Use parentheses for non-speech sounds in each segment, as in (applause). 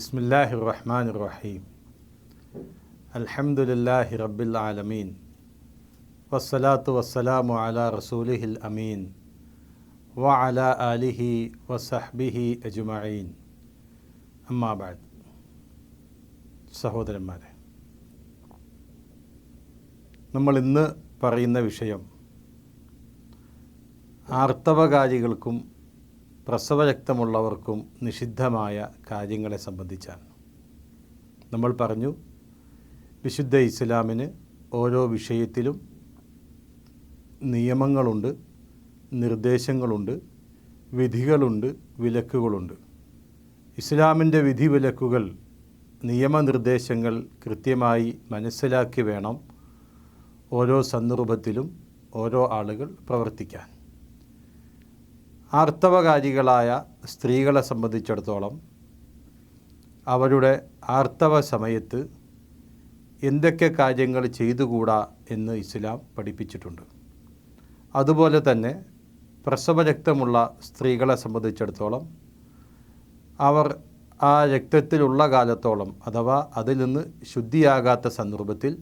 ബിസ്മില്ലാഹി റഹ്മാൻ റഹീം അൽഹംദുലില്ലാഹി റബ്ബിൽ ആലമീൻ. വസ്സലാത്തു വസ്സലാമു അലാ റസൂലിഹിൽ അമീൻ. വ അല ആലിഹി വസഹ്ബിഹി അജ്മഈൻ. അമ്മാബാദ് സഹോദരന്മാരെ നമ്മൾ ഇന്ന് പറയുന്ന വിഷയം ആർത്തവകാരികൾക്കും പ്രസവരക്തമുള്ളവർക്കും നിഷിദ്ധമായ കാര്യങ്ങളെ സംബന്ധിച്ചാണ്. നമ്മൾ പറഞ്ഞു വിശുദ്ധ ഇസ്ലാമിന് ഓരോ വിഷയത്തിലും നിയമങ്ങളുണ്ട് നിർദ്ദേശങ്ങളുണ്ട് വിധികളുണ്ട് വിലക്കുകളുണ്ട്. ഇസ്ലാമിന്റെ വിധി വിലക്കുകൾ നിയമനിർദ്ദേശങ്ങൾ കൃത്യമായി മനസ്സിലാക്കി വേണം ഓരോ സന്ദർഭത്തിലും ഓരോ ആളുകൾ പ്രവർത്തിക്കാൻ. ആർത്തവകാരികളായ സ്ത്രീകളെ സംബന്ധിച്ചിടത്തോളം അവരുടെ ആർത്തവ സമയത്ത് എന്തൊക്കെ കാര്യങ്ങൾ ചെയ്തുകൂടാ എന്ന് ഇസ്ലാം പഠിപ്പിച്ചിട്ടുണ്ട്. അതുപോലെ തന്നെ പ്രസവരക്തമുള്ള സ്ത്രീകളെ സംബന്ധിച്ചിടത്തോളം അവർ ആ രക്തത്തിലുള്ള കാലത്തോളം അഥവാ അതിൽ നിന്ന് ശുദ്ധിയാകാത്ത സന്ദർഭത്തിൽ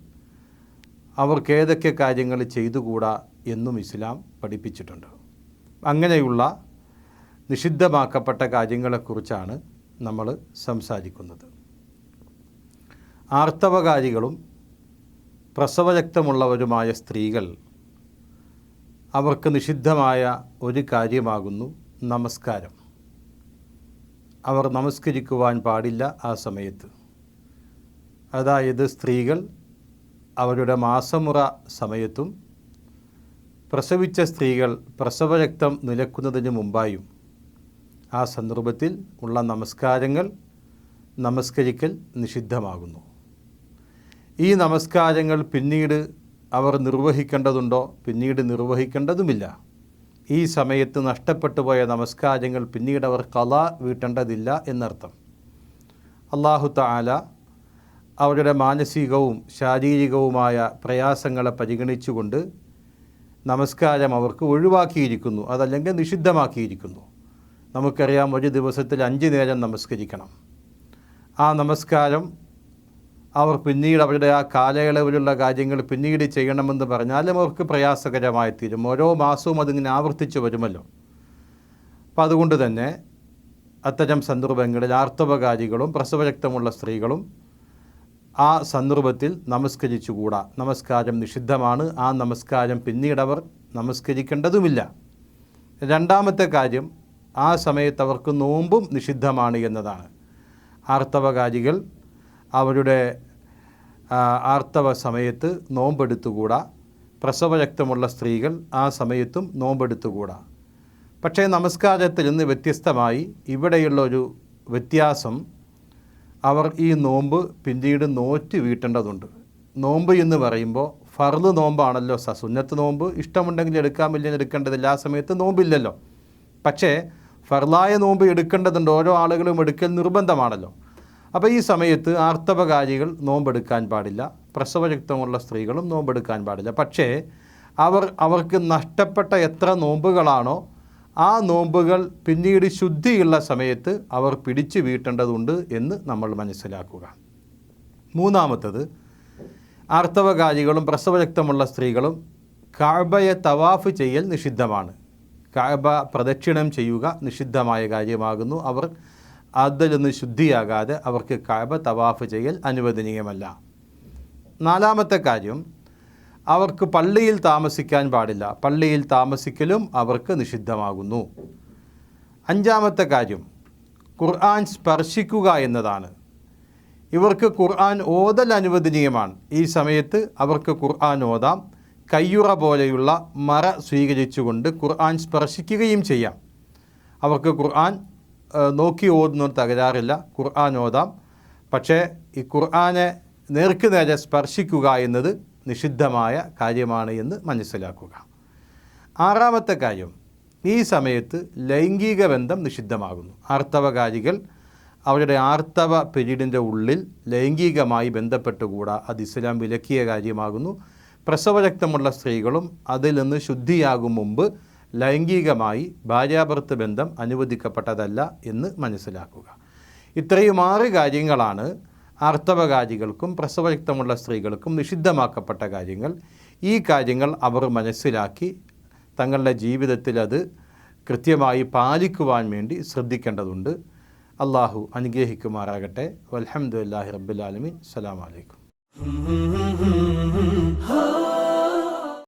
അവർക്ക് ഏതൊക്കെ കാര്യങ്ങൾ ചെയ്തുകൂടാ എന്നും ഇസ്ലാം പഠിപ്പിച്ചിട്ടുണ്ട്. അങ്ങനെയുള്ള നിഷിദ്ധമാക്കപ്പെട്ട കാര്യങ്ങളെക്കുറിച്ചാണ് നമ്മൾ സംസാരിക്കുന്നത്. ആർത്തവകാരികളും പ്രസവരക്തമുള്ളവരുമായ സ്ത്രീകൾ അവർക്ക് നിഷിദ്ധമായ ഒരു കാര്യമാകുന്നു നമസ്കാരം. അവർ നമസ്കരിക്കുവാൻ പാടില്ല ആ സമയത്ത്. അതായത് സ്ത്രീകൾ അവരുടെ മാസമുറ സമയത്തും പ്രസവിച്ച സ്ത്രീകൾ പ്രസവരക്തം നിലക്കുന്നതിന് മുമ്പായും ആ സന്ദർഭത്തിൽ ഉള്ള നമസ്കാരങ്ങൾ നമസ്കരിക്കൽ നിഷിദ്ധമാകുന്നു. ഈ നമസ്കാരങ്ങൾ പിന്നീട് അവർ നിർവഹിക്കേണ്ടതുണ്ടോ? പിന്നീട് നിർവഹിക്കേണ്ടതുമില്ല. ഈ സമയത്ത് നഷ്ടപ്പെട്ടു പോയ നമസ്കാരങ്ങൾ പിന്നീട് അവർ കല വീട്ടേണ്ടതില്ല എന്നർത്ഥം. അള്ളാഹു താല അവരുടെ മാനസികവും ശാരീരികവുമായ പ്രയാസങ്ങളെ പരിഗണിച്ചുകൊണ്ട് നമസ്കാരം അവർക്ക് ഒഴിവാക്കിയിരിക്കുന്നു അതല്ലെങ്കിൽ നിഷിദ്ധമാക്കിയിരിക്കുന്നു. നമുക്കറിയാം ഒരു ദിവസത്തിൽ അഞ്ച് നേരം നമസ്കരിക്കണം. ആ നമസ്കാരം അവർ പിന്നീട് അവരുടെ ആ കാലയളവിലുള്ള കാര്യങ്ങൾ പിന്നീട് ചെയ്യണമെന്ന് പറഞ്ഞാലും അവർക്ക് പ്രയാസകരമായി തീരും. ഓരോ മാസവും അതിങ്ങനെ ആവർത്തിച്ച് വരുമല്ലോ. അപ്പം അതുകൊണ്ട് തന്നെ അത്തരം സന്ദർഭങ്ങളിൽ ആർത്തവകാരികളും പ്രസവരക്തമുള്ള സ്ത്രീകളും ആ സന്ദർഭത്തിൽ നമസ്കരിച്ചുകൂടാ. നമസ്കാരം നിഷിദ്ധമാണ്. ആ നമസ്കാരം പിന്നീടവർ നമസ്കരിക്കേണ്ടതുമില്ല. രണ്ടാമത്തെ കാര്യം ആ സമയത്ത് അവർക്ക് നോമ്പും നിഷിദ്ധമാണ് എന്നതാണ്. ആർത്തവകാരികൾ അവരുടെ ആർത്തവ സമയത്ത് നോമ്പെടുത്തുകൂടാ. പ്രസവരക്തമുള്ള സ്ത്രീകൾ ആ സമയത്തും നോമ്പെടുത്തുകൂടാ. പക്ഷേ നമസ്കാരത്തിൽ നിന്ന് വ്യത്യസ്തമായി ഇവിടെയുള്ള ഒരു വ്യത്യാസം അവർ ഈ നോമ്പ് പിന്നീട് നോറ്റ് വീട്ടേണ്ടതുണ്ട്. നോമ്പ് എന്ന് പറയുമ്പോൾ ഫർദ് നോമ്പാണല്ലോ. സുന്നത്ത് നോമ്പ് ഇഷ്ടമുണ്ടെങ്കിൽ എടുക്കാമില്ലെങ്കിൽ എടുക്കേണ്ടതില്ല. ആ സമയത്ത് നോമ്പില്ലല്ലോ. പക്ഷേ ഫർലായ നോമ്പ് എടുക്കേണ്ടതുണ്ട്. ഓരോ ആളുകളും എടുക്കൽ നിർബന്ധമാണല്ലോ. അപ്പോൾ ഈ സമയത്ത് ആർത്തവകാരികൾ നോമ്പെടുക്കാൻ പാടില്ല. പ്രസവരക്തമുള്ള സ്ത്രീകളും നോമ്പെടുക്കാൻ പാടില്ല. പക്ഷേ അവർ അവർക്ക് നഷ്ടപ്പെട്ട എത്ര നോമ്പുകളാണോ ആ നോമ്പുകൾ പിന്നീട് ശുദ്ധിയുള്ള സമയത്ത് അവർ പിടിച്ചു വീട്ടേണ്ടതുണ്ട് എന്ന് നമ്മൾ മനസ്സിലാക്കുക. മൂന്നാമത്തത് ആർത്തവകാരികളും പ്രസവരക്തമുള്ള സ്ത്രീകളും കാബയെ തവാഫ് ചെയ്യൽ നിഷിദ്ധമാണ്. കാബ പ്രദക്ഷിണം ചെയ്യുക നിഷിദ്ധമായ കാര്യമാകുന്നു. അവർ അതിൽ നിന്ന് ശുദ്ധിയാകാതെ അവർക്ക് കാബ തവാഫ് ചെയ്യൽ അനുവദനീയമല്ല. നാലാമത്തെ കാര്യം അവർക്ക് പള്ളിയിൽ താമസിക്കാൻ പാടില്ല. പള്ളിയിൽ താമസിക്കലും അവർക്ക് നിഷിദ്ധമാകുന്നു. അഞ്ചാമത്തെ കാര്യം ഖുർആൻ സ്പർശിക്കുക എന്നതാണ്. ഇവർക്ക് ഖുർആൻ ഓതൽ അനുവദനീയമാണ്. ഈ സമയത്ത് അവർക്ക് ഖുർആൻ ഓതാം. കയ്യുറ പോലെയുള്ള മറ സ്വീകരിച്ചുകൊണ്ട് ഖുർആൻ സ്പർശിക്കുകയും ചെയ്യാം. അവർക്ക് ഖുർആൻ നോക്കി ഓതുന്നൊരു തകരാറില്ല. ഖുർആൻ ഓതാം. പക്ഷേ ഈ ഖുർആനെ നേർക്ക് നേരെ സ്പർശിക്കുക എന്നത് നിഷിദ്ധമായ കാര്യമാണ് എന്ന് മനസ്സിലാക്കുക. ആറാമത്തെ കാര്യം ഈ സമയത്ത് ലൈംഗിക ബന്ധം നിഷിദ്ധമാകുന്നു. ആർത്തവകാരികൾ അവരുടെ ആർത്തവ പീരീഡിന്റെ ഉള്ളിൽ ലൈംഗികമായി ബന്ധപ്പെട്ടുകൂടാ. അത് ഇസ്ലാം വിലക്കിയ കാര്യമാകുന്നു. പ്രസവരക്തമുള്ള സ്ത്രീകളും അതിൽ നിന്ന് ശുദ്ധിയാകും മുമ്പ് ലൈംഗികമായി ഭാര്യാഭർത്ത് ബന്ധം അനുവദിക്കപ്പെട്ടതല്ല എന്ന് മനസ്സിലാക്കുക. ഇത്രയും ആറ് കാര്യങ്ങളാണ് ആർത്തവകാരികൾക്കും പ്രസവയുക്തമുള്ള സ്ത്രീകൾക്കും നിഷിദ്ധമാക്കപ്പെട്ട കാര്യങ്ങൾ. ഈ കാര്യങ്ങൾ അവർ മനസ്സിലാക്കി തങ്ങളുടെ ജീവിതത്തിൽ അത് കൃത്യമായി പാലിക്കുവാൻ വേണ്ടി ശ്രദ്ധിക്കേണ്ടതുണ്ട്. അള്ളാഹു അനുഗ്രഹിക്കുമാറാകട്ടെ. വലഹമുല്ലാഹി റബ്ബുലാലമി അസ്സലാമലൈക്കും (laughs) (laughs)